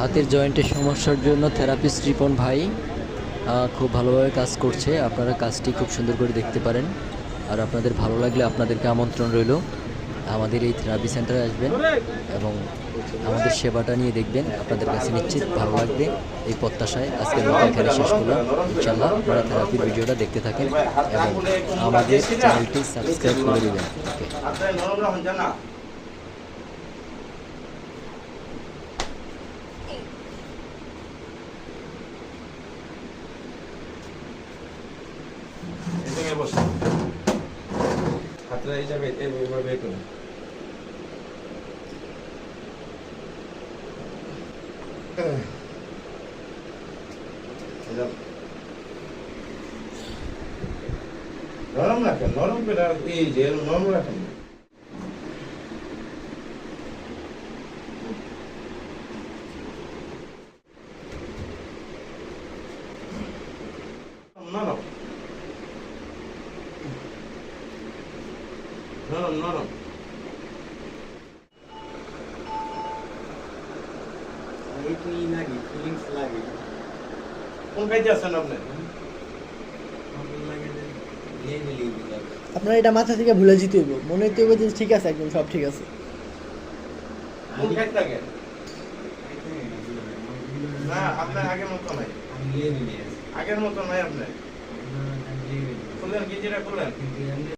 হাতের জয়েন্টের সমস্যার জন্য থেরাপিস্ট রিপন ভাই খুব ভালোভাবে কাজ করছে। আপনারা কাজটি খুব সুন্দর করে দেখতে পারেন। আর আপনাদের ভালো লাগলে আপনাদেরকে আমন্ত্রণ রইল। আমাদের এই থেরাপি সেন্টারে আসবেন এবং আমাদের সেবাটা নিয়ে দেখবেন। আপনাদের কাছে নিশ্চিত ভালো লাগবে। এই প্রত্যাশায় আজকে আমরা এখানে শেষ করলাম। ইনশাল্লাহ আপনারা থেরাপির ভিডিওটা দেখতে থাকেন এবং আমাদের চ্যানেলটি সাবস্ক্রাইব করে দেবেন। ওকে এদিকে বসুন হাতটা হিসাবে এইভাবে বের করুন নরম রাখেন নরম করে এই যে নরম রাখেন নরম নরম নরম। এইটুই লাগে ফিলিংস লাগে। কোন কাজে আছেন আপনি? আমার লাগে যে লেভেল দিতে আপনার এটা মাথা থেকে ভুলে যেতে হইব। মনে হইতে হইব যে ঠিক আছে একদম সব ঠিক আছে। কোন কাজ থাকে না আপনার আগের মতো নাই। আগের মতো নাই আপনি আমি লেভেলে খুললেন খুললেন। কিন্তু আমি